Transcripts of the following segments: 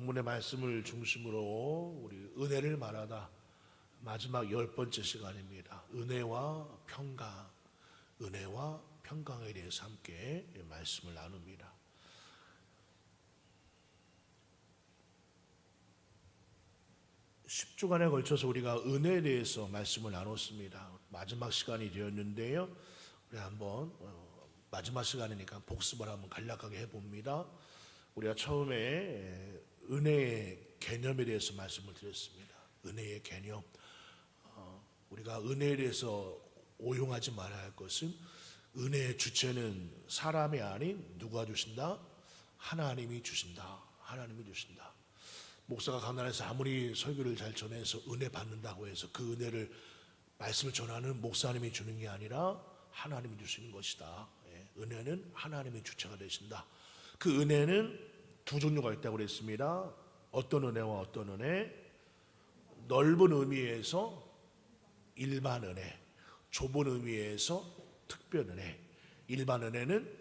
본문의 말씀을 중심으로 우리 은혜를 말하다 마지막 열 번째 시간입니다. 은혜와 평강, 은혜와 평강에 대해서 함께 말씀을 나눕니다. 10주간에 걸쳐서 우리가 은혜에 대해서 말씀을 나눴습니다. 마지막 시간이 되었는데요. 우리 한번 어, 마지막 시간이니까 복습을 한번 간략하게 해봅니다. 우리가 처음에 은혜의 개념에 대해서 말씀을 드렸습니다. 은혜의 개념. 어, 우리가 은혜에 대해서 오용하지 말아야 할 것은 은혜의 주체는 사람이 아닌 누가 주신다? 하나님이 주신다. 하나님이 주신다. 목사가 강단에서 아무리 설교를 잘 전해서 은혜 받는다고 해서 그 은혜를 말씀을 전하는 목사님이 주는 게 아니라 하나님이 주시는 것이다. 예, 은혜는 하나님의 주체가 되신다. 그 은혜는 두 종류가 있다고 그랬습니다. 어떤 은혜와 어떤 은혜? 넓은 의미에서 일반 은혜, 좁은 의미에서 특별 은혜. 일반 은혜는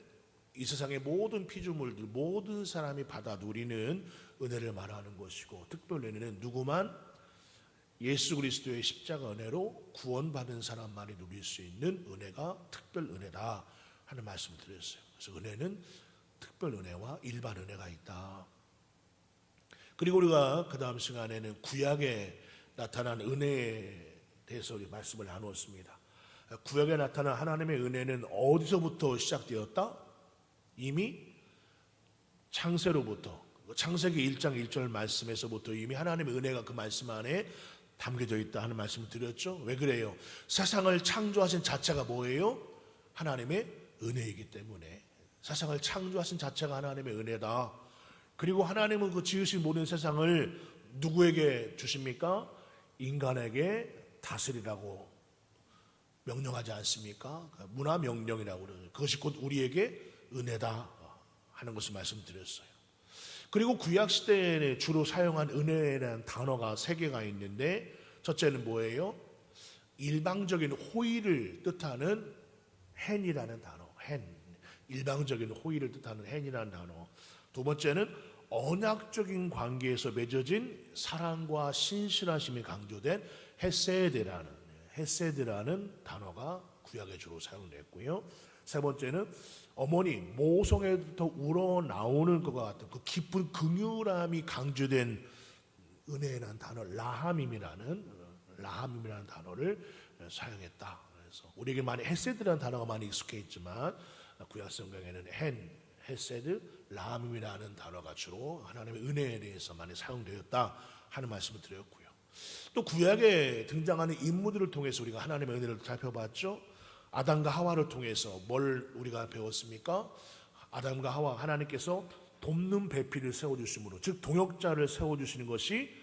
이 세상의 모든 피조물들, 모든 사람이 받아 누리는 은혜를 말하는 것이고, 특별 은혜는 누구만 예수 그리스도의 십자가 은혜로 구원받은 사람만이 누릴 수 있는 은혜가 특별 은혜다 하는 말씀을 드렸어요. 그래서 은혜는 특별 은혜와 일반 은혜가 있다. 그리고 우리가 그 다음 시간에는 구약에 나타난 은혜에 대해서 우리 말씀을 나누었습니다. 구약에 나타난 하나님의 은혜는 어디서부터 시작되었다? 이미 창세로부터 창세기 1장 1절 말씀에서부터 이미 하나님의 은혜가 그 말씀 안에 담겨져 있다 하는 말씀을 드렸죠. 왜 그래요? 세상을 창조하신 자체가 뭐예요? 하나님의 은혜이기 때문에 세상을 창조하신 자체가 하나님의 은혜다. 그리고 하나님은 그 지으신 모든 세상을 누구에게 주십니까? 인간에게 다스리라고 명령하지 않습니까? 그 문화 명령이라고 그러죠. 그것이 곧 우리에게 은혜다 하는 것을 말씀드렸어요. 그리고 구약 시대에 주로 사용한 은혜라는 단어가 세 개가 있는데 첫째는 뭐예요? 일방적인 호의를 뜻하는 헨이라는 단어. 헨. 일방적인 호의를 뜻하는 헨이라는 단어. 두 번째는 언약적인 관계에서 맺어진 사랑과 신실하심이 강조된 헤세드라는 헤세드라는 단어가 구약에 주로 사용됐고요. 세 번째는 어머니 모성에부터 우러 나오는 것과 같은 그 깊은 긍휼함이 강조된 은혜라는 단어 라함임이라는 라함임이라는 단어를 사용했다. 그래서 우리에게 많이 헤세드라는 단어가 많이 익숙해 있지만 구약 성경에는 헨, 헤세드, 라함임이라는 단어가 주로 하나님의 은혜에 대해서 많이 사용되었다 하는 말씀을 드렸고요. 또 구약에 등장하는 인물들을 통해서 우리가 하나님의 은혜를 살펴봤죠. 아담과 하와를 통해서 뭘 우리가 배웠습니까? 아담과 하와 하나님께서 돕는 배필을 세워주심으로 즉 동역자를 세워주시는 것이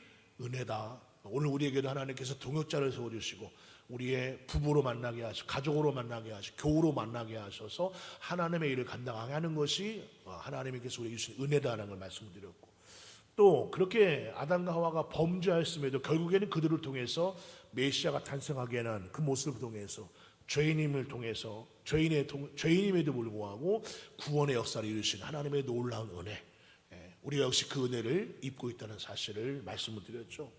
은혜다. 오늘 우리에게도 하나님께서 동역자를 세워주시고 우리의 부부로 만나게 하시고 가족으로 만나게 하시고 교우로 만나게 하셔서 하나님의 일을 감당하게 하는 것이 하나님께서 우리에게 주신 은혜다라는 걸 말씀드렸고 또 그렇게 아담과 하와가 범죄하였음에도 결국에는 그들을 통해서 메시아가 탄생하게 한그 모습을 통해서 죄인임을 통해서 죄인의 통, 죄인임에도 불구하고 구원의 역사를 이루신 하나님의 놀라운 은혜 예, 우리가 역시 그 은혜를 입고 있다는 사실을 말씀을 드렸죠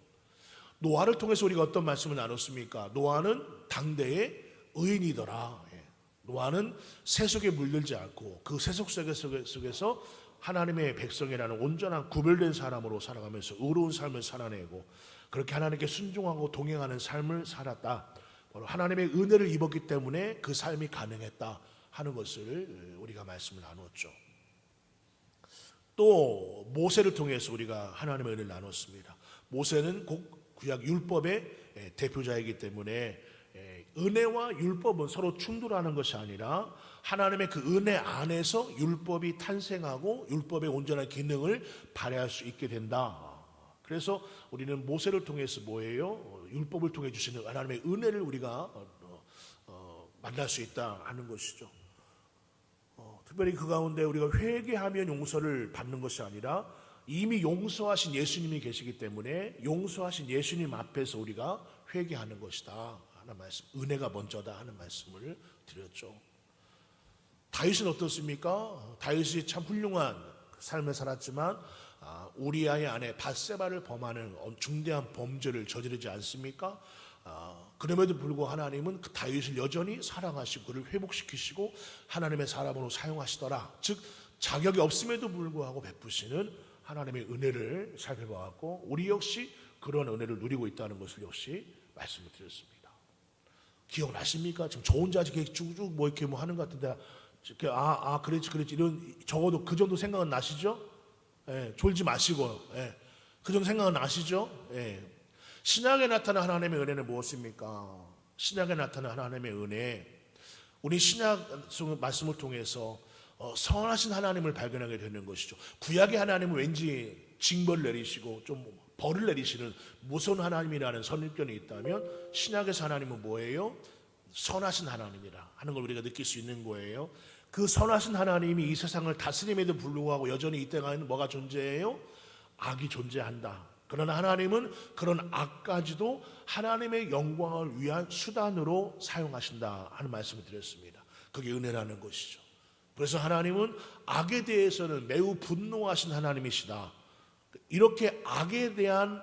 노아를 통해서 우리가 어떤 말씀을 나눴습니까? 노아는 당대의 의인이더라 예, 노아는 세속에 물들지 않고 그 세속 속에서 하나님의 백성이라는 온전한 구별된 사람으로 살아가면서 의로운 삶을 살아내고 그렇게 하나님께 순종하고 동행하는 삶을 살았다. 하나님의 은혜를 입었기 때문에 그 삶이 가능했다 하는 것을 우리가 말씀을 나누었죠. 또 모세를 통해서 우리가 하나님의 은혜를 나눴습니다. 모세는 곧 구약 율법의 대표자이기 때문에 은혜와 율법은 서로 충돌하는 것이 아니라 하나님의 그 은혜 안에서 율법이 탄생하고 율법의 온전한 기능을 발휘할 수 있게 된다. 그래서 우리는 모세를 통해서 뭐예요? 율법을 통해 주시는 하나님의 은혜를 우리가 어, 어, 어, 만날 수 있다 하는 것이죠. 어, 특별히 그 가운데 우리가 회개하면 용서를 받는 것이 아니라 이미 용서하신 예수님이 계시기 때문에 용서하신 예수님 앞에서 우리가 회개하는 것이다 하는 말씀, 은혜가 먼저다 하는 말씀을 드렸죠. 다윗은 어떻습니까? 다윗이 참 훌륭한 삶을 살았지만 아, 우리아의 아내 바세바를 범하는 어, 중대한 범죄를 저지르지 않습니까? 아, 그럼에도 불구하고 하나님은 그 다윗을 여전히 사랑하시고 그를 회복시키시고 하나님의 사람으로 사용하시더라. 즉 자격이 없음에도 불구하고 베푸시는 하나님의 은혜를 살펴보았고 우리 역시 그런 은혜를 누리고 있다는 것을 역시 말씀을 드렸습니다. 기억나십니까? 지금 저 혼자 쭉쭉 뭐 이렇게 뭐 하는 것 같은데 아, 아, 그랬지, 그랬지 이런 적어도 그 정도 생각은 나시죠? 예, 졸지 마시고 예, 그 정도 생각은 나시죠? 예. 신약에 나타난 하나님의 은혜는 무엇입니까? 신약에 나타난 하나님의 은혜 우리 신약 속 말씀을 통해서 어, 선하신 하나님을 발견하게 되는 것이죠. 구약의 하나님은 왠지 징벌을 내리시고 좀 벌을 내리시는 무서운 하나님이라는 선입견이 있다면 신약에서 하나님은 뭐예요? 선하신 하나님이라 하는 걸 우리가 느낄 수 있는 거예요. 그 선하신 하나님이 이 세상을 다스림에도 불구하고 여전히 이 땅에는 뭐가 존재해요? 악이 존재한다. 그러나 하나님은 그런 악까지도 하나님의 영광을 위한 수단으로 사용하신다 하는 말씀을 드렸습니다. 그게 은혜라는 것이죠. 그래서 하나님은 악에 대해서는 매우 분노하신 하나님이시다. 이렇게 악에 대한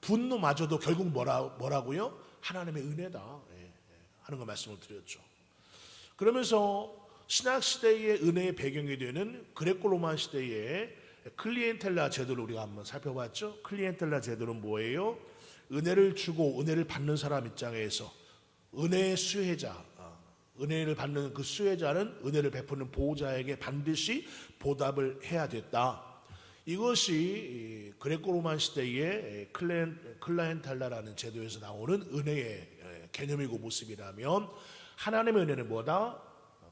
분노마저도 결국 뭐라, 뭐라고요? 하나님의 은혜다. 예, 예, 하는 거 말씀을 드렸죠. 그러면서 신학 시대의 은혜의 배경이 되는 그레코 로만 시대의 클리엔텔라 제도를 우리가 한번 살펴봤죠. 클리엔텔라 제도는 뭐예요? 은혜를 주고 은혜를 받는 사람 입장에서 은혜의 수혜자, 아, 은혜를 받는 그 수혜자는 은혜를 베푸는 보호자에게 반드시 보답을 해야 됐다. 이것이 그레코 로만 시대의 클라엔탈라라는 제도에서 나오는 은혜의 개념이고 모습이라면 하나님의 은혜는 뭐다?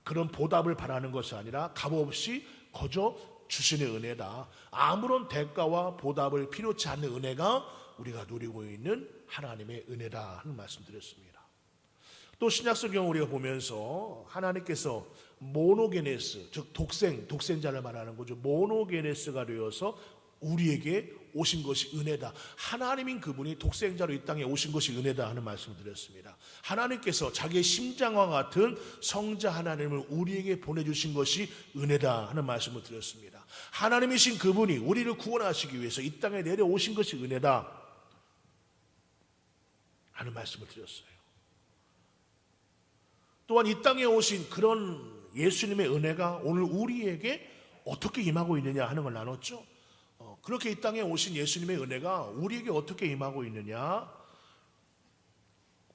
그런 보답을 바라는 것이 아니라 값없이 거저 주신의 은혜다. 아무런 대가와 보답을 필요치 않는 은혜가 우리가 누리고 있는 하나님의 은혜다 하는 말씀 드렸습니다. 또 신약성경 우리가 보면서 하나님께서 모노게네스 즉 독생 독생자를 말하는 거죠. 모노게네스가 되어서 우리에게 오신 것이 은혜다. 하나님인 그분이 독생자로 이 땅에 오신 것이 은혜다 하는 말씀을 드렸습니다. 하나님께서 자기의 심장과 같은 성자 하나님을 우리에게 보내주신 것이 은혜다 하는 말씀을 드렸습니다. 하나님이신 그분이 우리를 구원하시기 위해서 이 땅에 내려오신 것이 은혜다 하는 말씀을 드렸어요. 또한 이 땅에 오신 그런 예수님의 은혜가 오늘 우리에게 어떻게 임하고 있느냐 하는 걸 나눴죠. 어, 그렇게 이 땅에 오신 예수님의 은혜가 우리에게 어떻게 임하고 있느냐?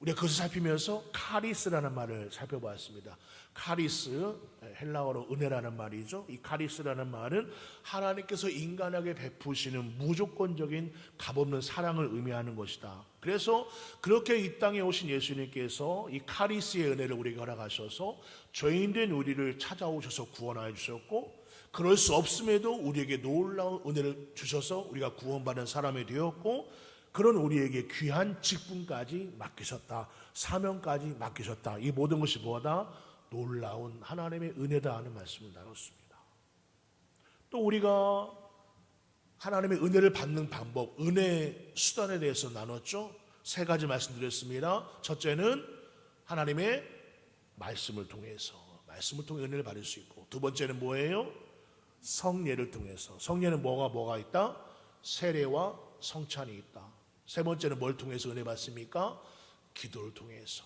우리가 그것을 살피면서 카리스라는 말을 살펴보았습니다. 카리스 헬라어로 은혜라는 말이죠. 이 카리스라는 말은 하나님께서 인간에게 베푸시는 무조건적인 값없는 사랑을 의미하는 것이다. 그래서 그렇게 이 땅에 오신 예수님께서 이 카리스의 은혜를 우리에게 허락하셔서 죄인된 우리를 찾아오셔서 구원하여 주셨고 그럴 수 없음에도 우리에게 놀라운 은혜를 주셔서 우리가 구원받은 사람이 되었고 그런 우리에게 귀한 직분까지 맡기셨다. 사명까지 맡기셨다. 이 모든 것이 뭐다? 놀라운 하나님의 은혜다 하는 말씀을 나눴습니다. 또 우리가 하나님의 은혜를 받는 방법, 은혜 수단에 대해서 나눴죠. 세 가지 말씀드렸습니다. 첫째는 하나님의 말씀을 통해서 말씀을 통해 은혜를 받을 수 있고 두 번째는 뭐예요? 성례를 통해서 성례는 뭐가 뭐가 있다? 세례와 성찬이 있다. 세 번째는 뭘 통해서 은혜 받습니까? 기도를 통해서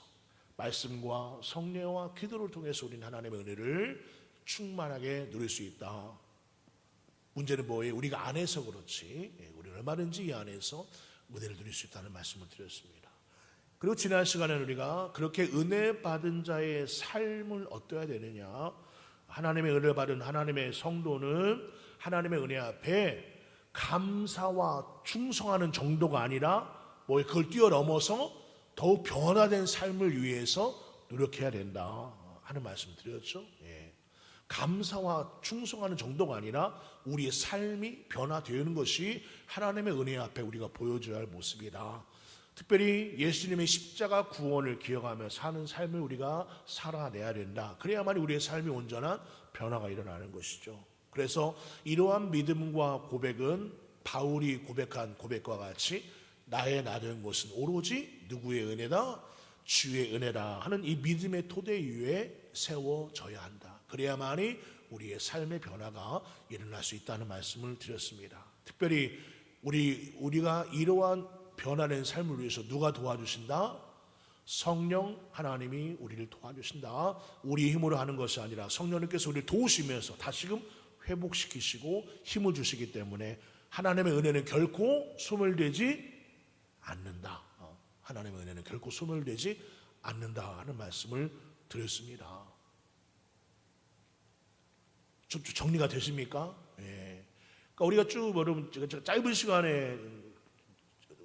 말씀과 성례와 기도를 통해서 우리는 하나님의 은혜를 충만하게 누릴 수 있다. 문제는 뭐예요? 우리가 안에서 그렇지. 예, 우리는 얼마든지 이 안에서 은혜를 누릴 수 있다는 말씀을 드렸습니다. 그리고 지난 시간에 우리가 그렇게 은혜 받은 자의 삶을 어떠해야 되느냐? 하나님의 은혜를 받은 하나님의 성도는 하나님의 은혜 앞에 감사와 충성하는 정도가 아니라 뭐 그걸 뛰어넘어서 더욱 변화된 삶을 위해서 노력해야 된다 하는 말씀을 드렸죠. 예. 감사와 충성하는 정도가 아니라 우리의 삶이 변화되는 것이 하나님의 은혜 앞에 우리가 보여줘야 할 모습이다. 특별히 예수님의 십자가 구원을 기억하며 사는 삶을 우리가 살아내야 된다. 그래야만 우리의 삶이 온전한 변화가 일어나는 것이죠. 그래서 이러한 믿음과 고백은 바울이 고백한 고백과 같이 나의 나된 것은 오로지 누구의 은혜다? 주의 은혜다 하는 이 믿음의 토대 위에 세워져야 한다. 그래야만이 우리의 삶의 변화가 일어날 수 있다는 말씀을 드렸습니다. 특별히 우리 우리가 이러한 변화된 삶을 위해서 누가 도와주신다? 성령 하나님이 우리를 도와주신다. 우리 힘으로 하는 것이 아니라 성령님께서 우리를 도우시면서 다시금 회복시키시고 힘을 주시기 때문에 하나님의 은혜는 결코 소멸되지 않는다. 어, 하나님의 은혜는 결코 소멸되지 않는다 하는 말씀을 드렸습니다. 좀 정리가 되십니까? 예. 그러니까 우리가 쭉 여러분 짧은 시간에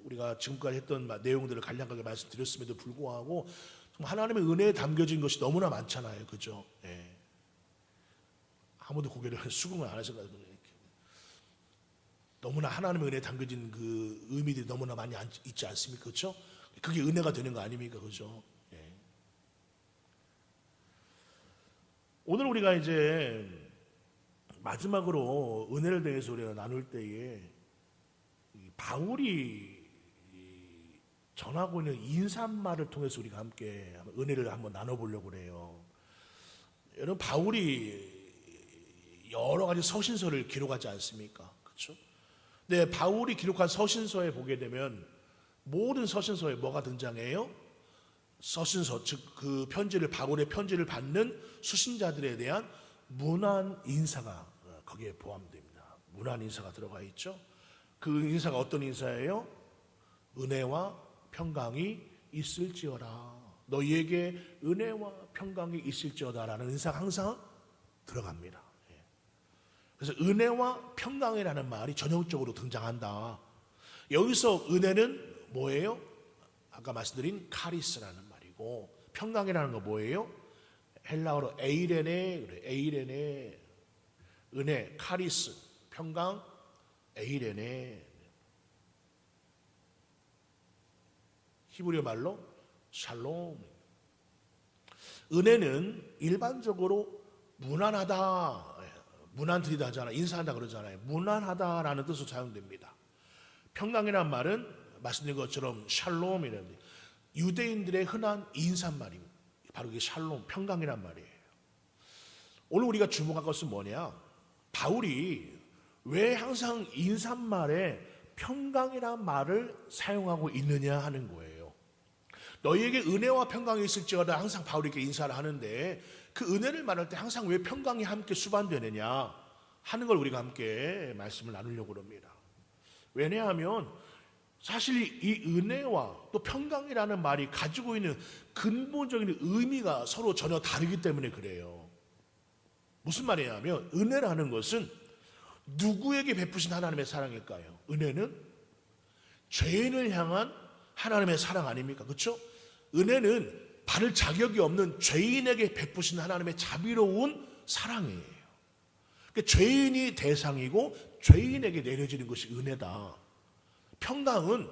우리가 지금까지 했던 내용들을 간략하게 말씀드렸음에도 불구하고 하나님의 은혜에 담겨진 것이 너무나 많잖아요, 그죠? 예. 아무도 고개를 수긍을 안 하셔가지고. 너무나 하나님의 은혜에 담겨진 그 의미들이 너무나 많이 있지 않습니까, 그렇죠? 그게 은혜가 되는 거 아닙니까, 그죠? 예. 오늘 우리가 이제 마지막으로 은혜를 대해서 우리가 나눌 때에 바울이 전하고 있는 인사말을 통해서 우리가 함께 은혜를 한번 나눠보려고 그래요. 여러분 바울이 가지 서신서를 기록하지 않습니까? 그렇죠? 네, 바울이 기록한 서신서에 보게 되면 모든 서신서에 뭐가 등장해요? 서신서 즉 그 편지를 바울의 편지를 받는 수신자들에 대한 문안 인사가 거기에 포함됩니다. 문안 인사가 들어가 있죠. 그 인사가 어떤 인사예요? 은혜와 평강이 있을지어다. 너희에게 은혜와 평강이 있을지어다라는 인사가 항상 들어갑니다. 예. 그래서 은혜와 평강이라는 말이 전형적으로 등장한다. 여기서 은혜는 뭐예요? 아까 말씀드린 카리스라는 말이고 평강이라는 거 뭐예요? 헬라어로 에이레네, 에이레네, 은혜, 카리스, 평강, 에이레네. 히브리어 말로 샬롬. 은혜는 일반적으로 무난하다, 무난드리다 하잖아요. 인사한다 그러잖아요. 무난하다라는 뜻으로 사용됩니다. 평강이란 말은 말씀드린 것처럼 샬롬이라는 유대인들의 흔한 인사말입니다. 바로 이게 샬롬, 평강이란 말이에요. 오늘 우리가 주목할 것은 뭐냐? 바울이 왜 항상 인사말에 평강이란 말을 사용하고 있느냐 하는 거예요. 너희에게 은혜와 평강이 있을지어다 항상 바울에게 인사를 하는데 그 은혜를 말할 때 항상 왜 평강이 함께 수반되느냐 하는 걸 우리가 함께 말씀을 나누려고 합니다. 왜냐하면 사실 이 은혜와 또 평강이라는 말이 가지고 있는 근본적인 의미가 서로 전혀 다르기 때문에 그래요. 무슨 말이냐면 은혜라는 것은 누구에게 베푸신 하나님의 사랑일까요? 은혜는 죄인을 향한 하나님의 사랑 아닙니까? 그렇죠? 은혜는 받을 자격이 없는 죄인에게 베푸신 하나님의 자비로운 사랑이에요. 그러니까 죄인이 대상이고 죄인에게 내려지는 것이 은혜다. 평강은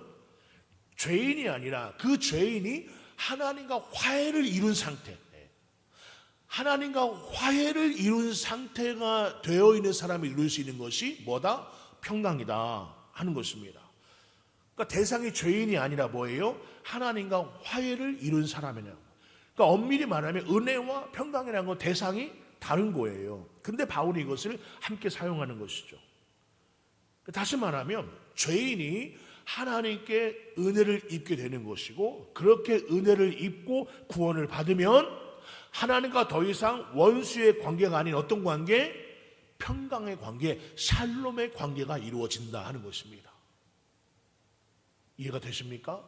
죄인이 아니라 그 죄인이 하나님과 화해를 이룬 상태. 하나님과 화해를 이룬 상태가 되어 있는 사람이 이룰 수 있는 것이 뭐다? 평강이다 하는 것입니다. 그러니까 대상이 죄인이 아니라 뭐예요? 하나님과 화해를 이룬 사람이냐. 그러니까 엄밀히 말하면 은혜와 평강이라는 건 대상이 다른 거예요. 근데 바울이 이것을 함께 사용하는 것이죠. 다시 말하면 죄인이 하나님께 은혜를 입게 되는 것이고 그렇게 은혜를 입고 구원을 받으면 하나님과 더 이상 원수의 관계가 아닌 어떤 관계? 평강의 관계, 샬롬의 관계가 이루어진다 하는 것입니다. 이해가 되십니까?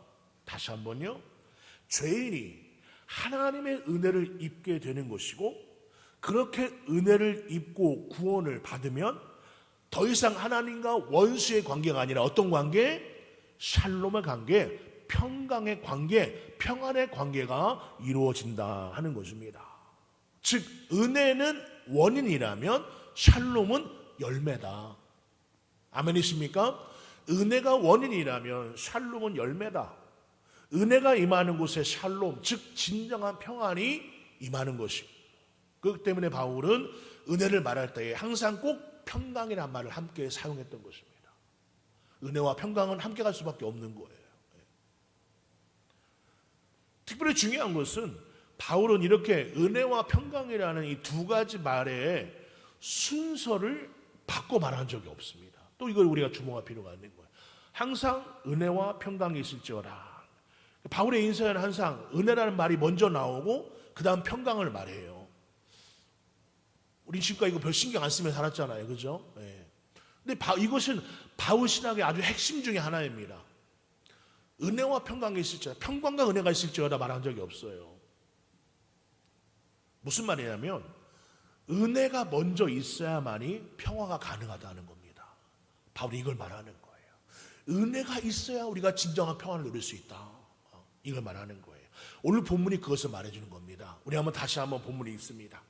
다시 한번요. 죄인이 하나님의 은혜를 입게 되는 것이고 그렇게 은혜를 입고 구원을 받으면 더 이상 하나님과 원수의 관계가 아니라 어떤 관계? 샬롬의 관계, 평강의 관계, 평안의 관계가 이루어진다 하는 것입니다. 즉, 은혜는 원인이라면 샬롬은 열매다. 아멘이십니까? 은혜가 원인이라면 샬롬은 열매다. 은혜가 임하는 곳에 샬롬, 즉 진정한 평안이 임하는 것이. 그렇기 때문에 바울은 은혜를 말할 때에 항상 꼭 평강이란 말을 함께 사용했던 것입니다. 은혜와 평강은 함께 갈 수밖에 없는 거예요. 특별히 중요한 것은 바울은 이렇게 은혜와 평강이라는 이 두 가지 말에 순서를 바꿔 말한 적이 없습니다. 또 이걸 우리가 주목할 필요가 있는 거예요. 항상 은혜와 평강이 있을지어라. 바울의 인사에는 항상 은혜라는 말이 먼저 나오고 그 다음 평강을 말해요. 우리 지금까지 이거 별 신경 안 쓰며 살았잖아요. 그죠? 예. 근데 바- 이것은 바울 신학의 아주 핵심 중에 하나입니다. 은혜와 평강이 있을지어다. 평강과 은혜가 있을지어다 말한 적이 없어요. 무슨 말이냐면 은혜가 먼저 있어야만이 평화가 가능하다는 겁니다. 바울이 이걸 말하는 거예요. 은혜가 있어야 우리가 진정한 평화를 누릴 수 있다. 어, 이걸 말하는 거예요. 오늘 본문이 그것을 말해주는 겁니다. 우리 한번 다시 한번 본문이 있습니다.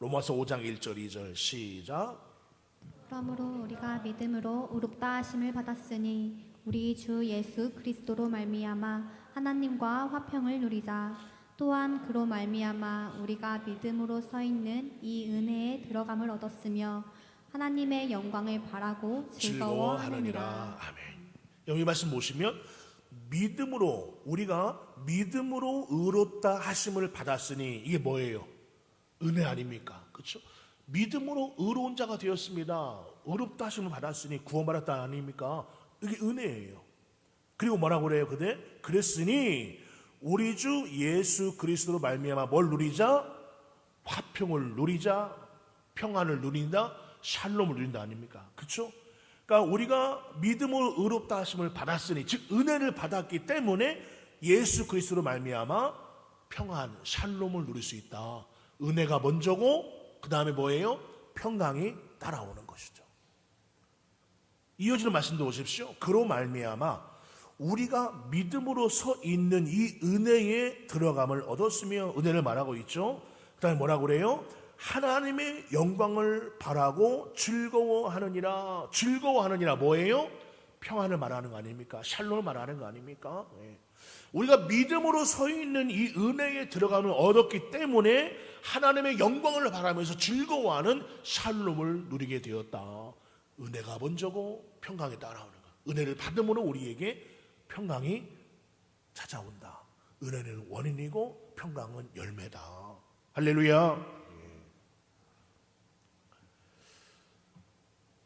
로마서 5장 1절 2절 시작. 그러므로 우리가 믿음으로 의롭다 하심을 받았으니 우리 주 예수 그리스도로 말미암아 하나님과 화평을 누리자 또한 그로 말미암아 우리가 믿음으로 서 있는 이 은혜에 들어감을 얻었으며 하나님의 영광을 바라고 즐거워하느니라 즐거워하느니라. 아멘. 여기 말씀 보시면 믿음으로 우리가 믿음으로 의롭다 하심을 받았으니 이게 뭐예요? 은혜 아닙니까? 그렇죠? 믿음으로 의로운 자가 되었습니다. 의롭다 하심을 받았으니 구원받았다 아닙니까? 이게 은혜예요. 그리고 뭐라고 그래요? 그대 그랬으니 우리 주 예수 그리스도로 말미암아 뭘 누리자? 화평을 누리자, 평안을 누린다, 샬롬을 누린다 아닙니까? 그렇죠? 그러니까 우리가 믿음으로 의롭다 하심을 받았으니 즉 은혜를 받았기 때문에 예수 그리스도로 말미암아 평안, 샬롬을 누릴 수 있다. 은혜가 먼저고 그 다음에 뭐예요? 평강이 따라오는 것이죠. 이어지는 말씀도 보십시오. 그로 말미암아 우리가 믿음으로 서 있는 이 은혜에 들어감을 얻었으며 은혜를 말하고 있죠. 그다음에 뭐라고 그래요? 하나님의 영광을 바라고 즐거워하느니라. 즐거워하느니라 뭐예요? 평안을 말하는 거 아닙니까? 샬롬을 말하는 거 아닙니까? 예. 우리가 믿음으로 서 있는 이 은혜에 들어감을 얻었기 때문에 하나님의 영광을 바라면서 즐거워하는 샬롬을 누리게 되었다. 은혜가 먼저고 평강이 따라오는 것. 은혜를 받음으로 우리에게 평강이 찾아온다. 은혜는 원인이고 평강은 열매다. 할렐루야.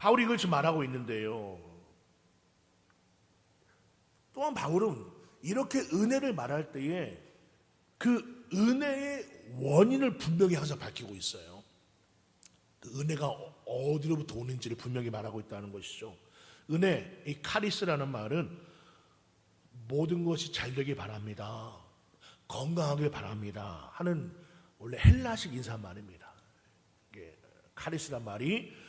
바울이 이걸 지금 말하고 있는데요. 또한 바울은 이렇게 은혜를 말할 때에 그 은혜의 원인을 분명히 항상 밝히고 있어요. 그 은혜가 어디로부터 오는지를 분명히 말하고 있다는 것이죠. 은혜, 이 카리스라는 말은 모든 것이 잘 되길 바랍니다. 건강하길 바랍니다. 하는 원래 헬라식 인사말입니다. 이게 카리스란 말이 어,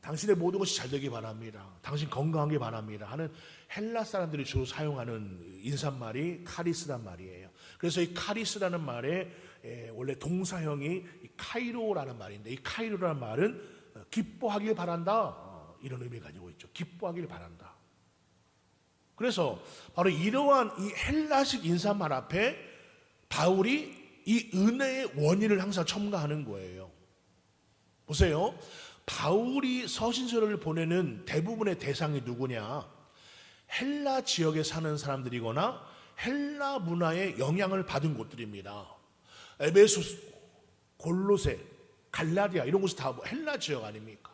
당신의 모든 것이 잘 되길 바랍니다. 당신 건강하길 바랍니다. 하는 헬라 사람들이 주로 사용하는 인사말이 카리스란 말이에요. 그래서 이 카리스라는 말에 에, 원래 동사형이 이 카이로라는 말인데 이 카이로라는 말은 어, 기뻐하길 바란다 어, 이런 의미 가지고 있죠. 기뻐하길 바란다. 그래서 바로 이러한 이 헬라식 인사말 앞에 바울이 이 은혜의 원인을 항상 첨가하는 거예요. 보세요. 바울이 서신서를 보내는 대부분의 대상이 누구냐? 헬라 지역에 사는 사람들이거나 헬라 문화의 영향을 받은 곳들입니다. 에베소스, 골로세, 갈라디아 이런 곳이 다 헬라 지역 아닙니까?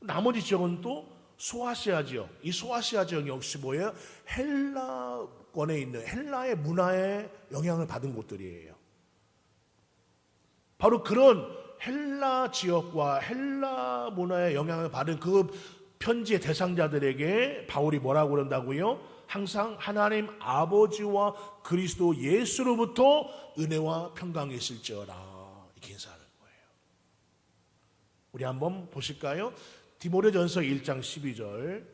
나머지 지역은 또 소아시아 지역. 이 소아시아 지역 역시 뭐예요? 헬라권에 있는 헬라의 문화에 영향을 받은 곳들이에요. 바로 그런 헬라 지역과 헬라 문화의 영향을 받은 그 편지의 대상자들에게 바울이 뭐라고 그런다고요? 항상 하나님 아버지와 그리스도 예수로부터 은혜와 평강이 있을지어라 이렇게 인사하는 거예요. 우리 한번 보실까요? 디모데전서 1장 12절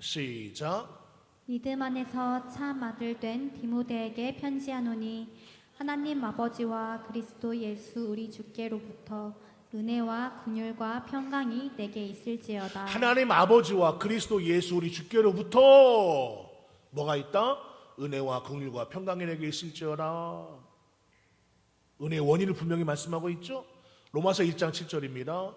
시작 믿음 안에서 참 아들 된 디모데에게 편지하노니 하나님 아버지와 그리스도 예수 우리 주께로부터 은혜와 긍휼과 평강이 내게 있을지어다. 하나님 아버지와 그리스도 예수 우리 주께로부터 뭐가 있다? 은혜와 긍휼과 평강이 내게 있을지어라. 은혜의 원인을 분명히 말씀하고 있죠. 로마서 1장 7절입니다.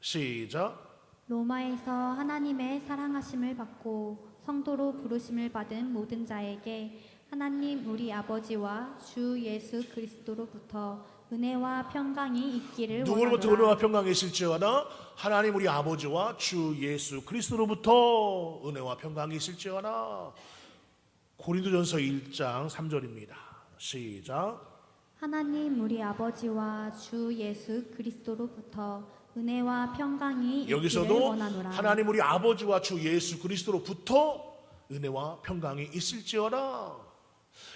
시작. 로마에서 하나님의 사랑하심을 받고 성도로 부르심을 받은 모든 자에게 하나님 우리 아버지와 주 예수 그리스도로부터 은혜와 평강이 있기를 누구로부터 원하노라. 은혜와 평강이 있을지어다 하나님 우리 아버지와 주 예수 그리스도로부터 은혜와 평강이 있을지어다 고린도전서 1장 3절입니다. 시작. 하나님 우리 아버지와 주 예수 그리스도로부터 은혜와 평강이 여기서도 원하노라. 하나님 우리 아버지와 주 예수 그리스도로부터 은혜와 평강이 있을지어다.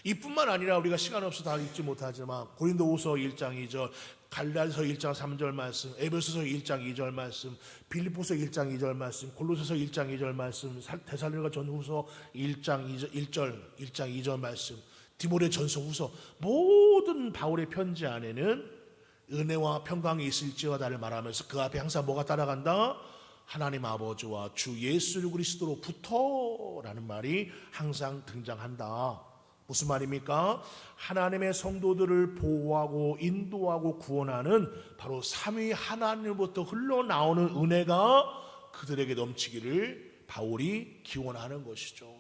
이뿐만 아니라 우리가 시간 없어 다 읽지 못하지만 고린도후서 1장 2절, 갈라디아서 1장 3절 말씀, 에베소서 1장 2절 말씀, 빌립보서 1장 2절 말씀, 골로새서 1장 2절 말씀, 사- 데살로니가 전후서 1장 2절, 1절, 1장 2절 말씀, 디모데 전서 후서 모든 바울의 편지 안에는 은혜와 평강이 있을지어다를 말하면서 그 앞에 항상 뭐가 따라간다? 하나님 아버지와 주 예수 그리스도로부터라는 말이 항상 등장한다. 무슨 말입니까? 하나님의 성도들을 보호하고 인도하고 구원하는 바로 삼위 하나님으로부터 흘러나오는 은혜가 그들에게 넘치기를 바울이 기원하는 것이죠.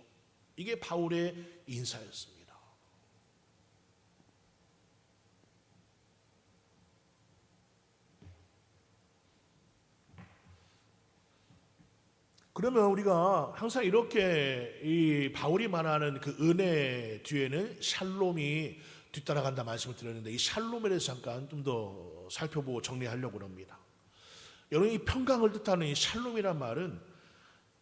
이게 바울의 인사였습니다. 그러면 우리가 항상 이렇게 이 바울이 말하는 그 은혜 뒤에는 샬롬이 뒤따라간다 말씀을 드렸는데 이 샬롬에 대해서 잠깐 좀 더 살펴보고 정리하려고 합니다. 여러분 이 평강을 뜻하는 이 샬롬이란 말은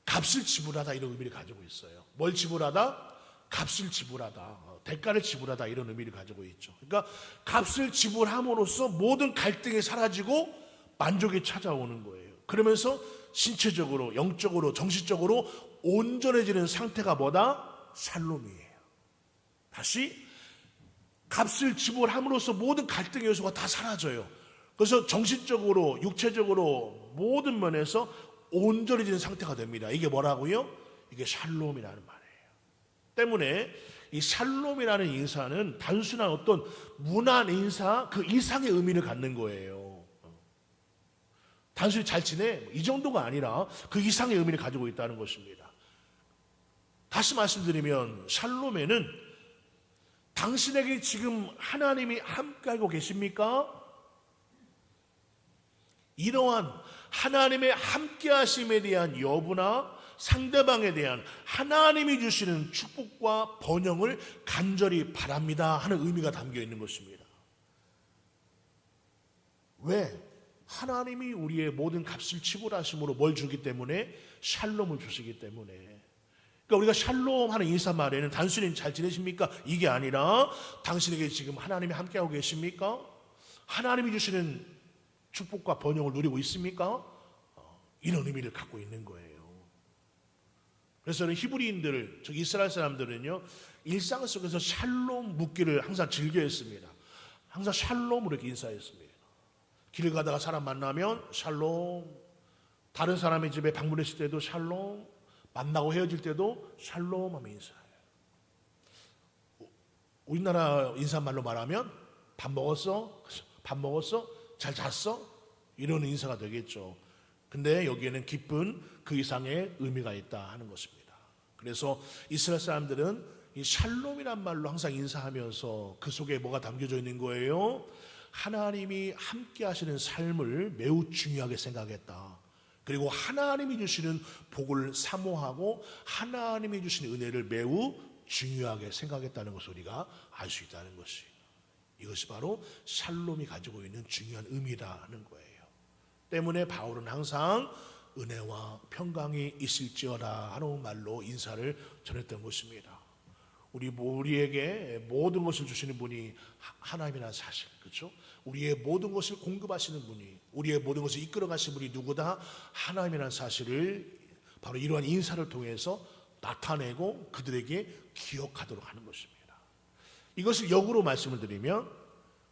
값을 지불하다 이런 의미를 가지고 있어요. 뭘 지불하다? 값을 지불하다. 어, 대가를 지불하다 이런 의미를 가지고 있죠. 그러니까 값을 지불함으로써 모든 갈등이 사라지고 만족이 찾아오는 거예요. 그러면서 신체적으로, 영적으로, 정신적으로 온전해지는 상태가 뭐다? 샬롬이에요. 다시 값을 지불함으로써 모든 갈등 요소가 다 사라져요. 그래서 정신적으로, 육체적으로 모든 면에서 온전해지는 상태가 됩니다. 이게 뭐라고요? 이게 샬롬이라는 말이에요. 때문에 이 샬롬이라는 인사는 단순한 어떤 문안 인사 그 이상의 의미를 갖는 거예요. 단순히 잘 지내 이 정도가 아니라 그 이상의 의미를 가지고 있다는 것입니다. 다시 말씀드리면 샬롬에는 당신에게 지금 하나님이 함께하고 계십니까? 이러한 하나님의 함께하심에 대한 여부나 상대방에 대한 하나님이 주시는 축복과 번영을 간절히 바랍니다 하는 의미가 담겨 있는 것입니다. 왜? 하나님이 우리의 모든 값을 지불하심으로 뭘 주기 때문에 샬롬을 주시기 때문에 그러니까 우리가 샬롬 하는 인사말에는 단순히 잘 지내십니까? 이게 아니라 당신에게 지금 하나님이 함께하고 계십니까? 하나님이 주시는 축복과 번영을 누리고 있습니까? 어, 이런 의미를 갖고 있는 거예요. 그래서 히브리인들, 즉 이스라엘 사람들은요, 일상 속에서 샬롬 묻기를 항상 즐겨 했습니다. 항상 샬롬으로 인사했습니다. 길 가다가 사람 만나면 샬롬, 다른 사람의 집에 방문했을 때도 샬롬, 만나고 헤어질 때도 샬롬 하며 인사해요. 우리나라 인사말로 말하면 밥 먹었어? 밥 먹었어? 잘 잤어? 이런 인사가 되겠죠. 근데 여기에는 기쁜 그 이상의 의미가 있다 하는 것입니다. 그래서 이스라엘 사람들은 이 샬롬이란 말로 항상 인사하면서 그 속에 뭐가 담겨져 있는 거예요? 하나님이 함께 하시는 삶을 매우 중요하게 생각했다. 그리고 하나님이 주시는 복을 사모하고 하나님이 주시는 은혜를 매우 중요하게 생각했다는 것을 우리가 알 수 있다는 것이 이것이 바로 샬롬이 가지고 있는 중요한 의미라는 거예요. 때문에 바울은 항상 은혜와 평강이 있을지어다 하는 말로 인사를 전했던 것입니다. 우리 우리에게 모든 것을 주시는 분이 하- 하나님이라는 사실, 그렇죠? 우리의 모든 것을 공급하시는 분이, 우리의 모든 것을 이끌어 가시는 분이 누구다? 하나님이라는 사실을 바로 이러한 인사를 통해서 나타내고 그들에게 기억하도록 하는 것입니다. 이것을 역으로 말씀을 드리면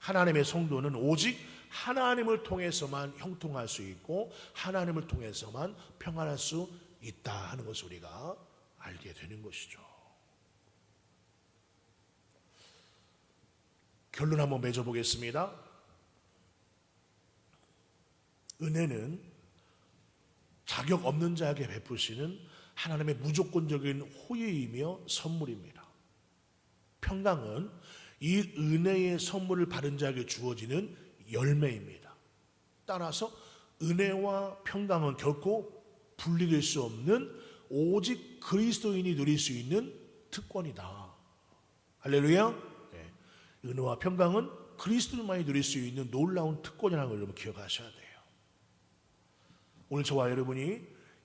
하나님의 성도는 오직 하나님을 통해서만 형통할 수 있고 하나님을 통해서만 평안할 수 있다 하는 것을 우리가 알게 되는 것이죠. 결론 한번 맺어 보겠습니다. 은혜는 자격 없는 자에게 베푸시는 하나님의 무조건적인 호의이며 선물입니다. 평강은 이 은혜의 선물을 받은 자에게 주어지는 열매입니다. 따라서 은혜와 평강은 결코 분리될 수 없는 오직 그리스도인이 누릴 수 있는 특권이다. 할렐루야. 네. 은혜와 평강은 그리스도인만이 누릴 수 있는 놀라운 특권이라는 걸 여러분 기억하셔야 돼요. 오늘 저와 여러분이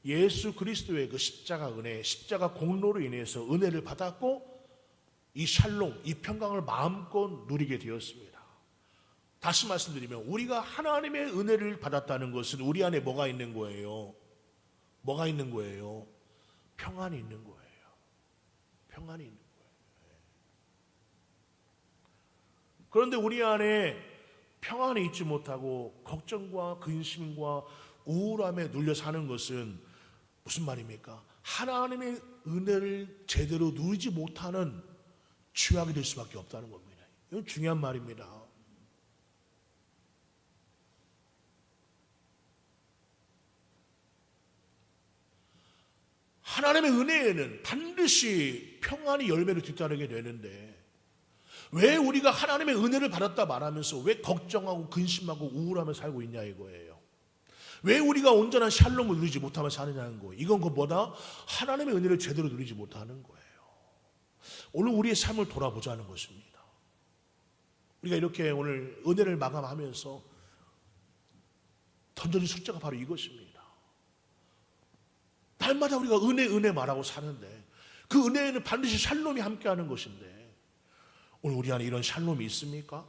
예수 그리스도의 그 십자가 은혜, 십자가 공로로 인해서 은혜를 받았고 이 샬롬, 이 평강을 마음껏 누리게 되었습니다. 다시 말씀드리면 우리가 하나님의 은혜를 받았다는 것은 우리 안에 뭐가 있는 거예요? 뭐가 있는 거예요? 평안이 있는 거예요. 평안이 있는 거예요. 그런데 우리 안에 평안이 있지 못하고 걱정과 근심과 우울함에 눌려 사는 것은 무슨 말입니까? 하나님의 은혜를 제대로 누리지 못하는 죄악이 될 수밖에 없다는 겁니다. 이건 중요한 말입니다. 하나님의 은혜에는 반드시 평안이 열매를 뒤따르게 되는데 왜 우리가 하나님의 은혜를 받았다 말하면서 왜 걱정하고 근심하고 우울하며 살고 있냐 이거예요. 왜 우리가 온전한 샬롬을 누리지 못하며 사느냐는 거예요. 이건 그보다 하나님의 은혜를 제대로 누리지 못하는 거예요. 오늘 우리의 삶을 돌아보자는 것입니다. 우리가 이렇게 오늘 은혜를 마감하면서 던져진 숙제가 바로 이것입니다. 날마다 우리가 은혜 은혜 말하고 사는데 그 은혜에는 반드시 샬롬이 함께하는 것인데 오늘 우리 안에 이런 샬롬이 있습니까?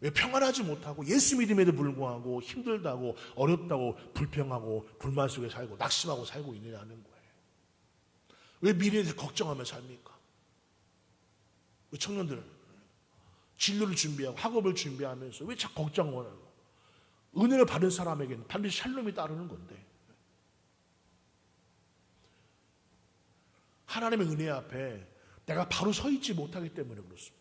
왜 평안하지 못하고 예수 믿음에도 불구하고 힘들다고 어렵다고 불평하고 불만 속에 살고 낙심하고 살고 있느냐는 거예요. 왜 미래에 걱정하며 삽니까? 우리 청년들 진로를 준비하고 학업을 준비하면서 왜 자꾸 걱정을 하고 은혜를 받은 사람에게는 반드시 샬롬이 따르는 건데 하나님의 은혜 앞에 내가 바로 서 있지 못하기 때문에 그렇습니다.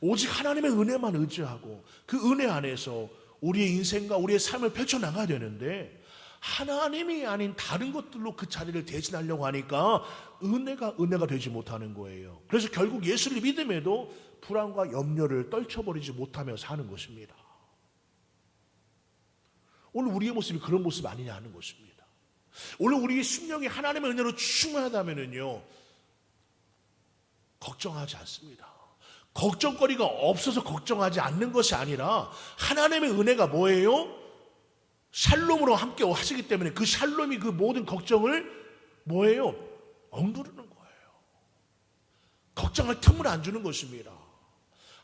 오직 하나님의 은혜만 의지하고 그 은혜 안에서 우리의 인생과 우리의 삶을 펼쳐나가야 되는데 하나님이 아닌 다른 것들로 그 자리를 대신하려고 하니까 은혜가 은혜가 되지 못하는 거예요. 그래서 결국 예수를 믿음에도 불안과 염려를 떨쳐버리지 못하며 사는 것입니다. 오늘 우리의 모습이 그런 모습 아니냐 하는 것입니다. 오늘 우리의 심령이 하나님의 은혜로 충만하다면요 걱정하지 않습니다. 걱정거리가 없어서 걱정하지 않는 것이 아니라 하나님의 은혜가 뭐예요? 샬롬으로 함께 하시기 때문에 그 샬롬이 그 모든 걱정을 뭐예요? 억누르는 거예요. 걱정할 틈을 안 주는 것입니다.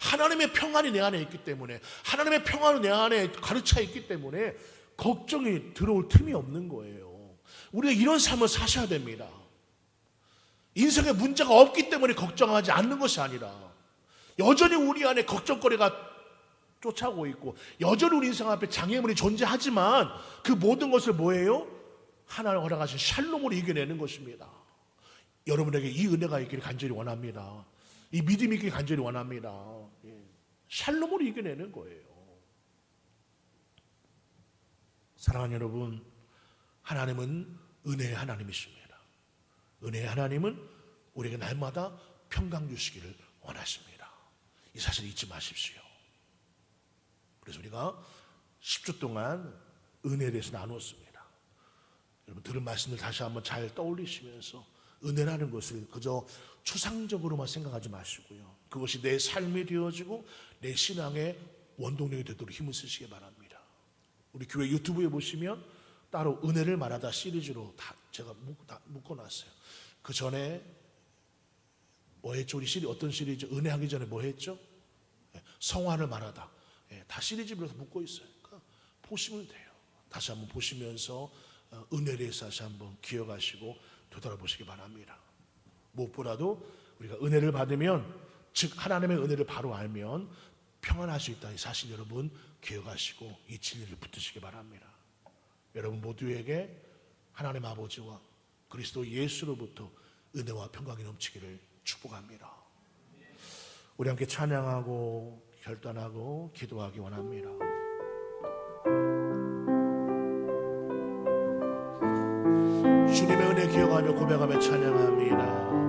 하나님의 평안이 내 안에 있기 때문에 하나님의 평안이 내 안에 가르쳐 있기 때문에 걱정이 들어올 틈이 없는 거예요. 우리가 이런 삶을 사셔야 됩니다. 인생에 문제가 없기 때문에 걱정하지 않는 것이 아니라 여전히 우리 안에 걱정거리가 쫓아오고 있고 여전히 우리 인생 앞에 장애물이 존재하지만 그 모든 것을 뭐예요? 하나님 허락하신 샬롬으로 이겨내는 것입니다. 여러분에게 이 은혜가 있기를 간절히 원합니다. 이 믿음이 있기를 간절히 원합니다. 예. 샬롬으로 이겨내는 거예요. 사랑하는 여러분, 하나님은 은혜의 하나님이십니다. 은혜의 하나님은 우리에게 날마다 평강 주시기를 원하십니다. 이 사실 잊지 마십시오. 그래서 우리가 10주 동안 은혜에 대해서 나누었습니다. 여러분 들은 말씀을 다시 한번 잘 떠올리시면서 은혜라는 것을 그저 추상적으로만 생각하지 마시고요. 그것이 내 삶이 되어지고 내 신앙의 원동력이 되도록 힘을 쓰시기 바랍니다. 우리 교회 유튜브에 보시면 따로 은혜를 말하다 시리즈로 다 제가 묶어놨어요. 그 전에 뭐 했죠? 우리 시리 어떤 시리즈? 은혜 하기 전에 뭐 했죠? 예, 성화를 말하다. 예, 다 시리즈별로 묶고 있어요. 그러니까 보시면 돼요. 다시 한번 보시면서 어, 은혜에 대해서 다시 한번 기억하시고 되돌아보시기 바랍니다. 무엇보다도 우리가 은혜를 받으면 즉 하나님의 은혜를 바로 알면 평안할 수 있다는 사실 여러분 기억하시고 이 진리를 붙드시기 바랍니다. 여러분 모두에게 하나님 아버지와 그리스도 예수로부터 은혜와 평강이 넘치기를 축복합니다. 우리 함께 찬양하고 결단하고 기도하기 원합니다. 주님의 은혜 기억하며 고백하며 찬양합니다.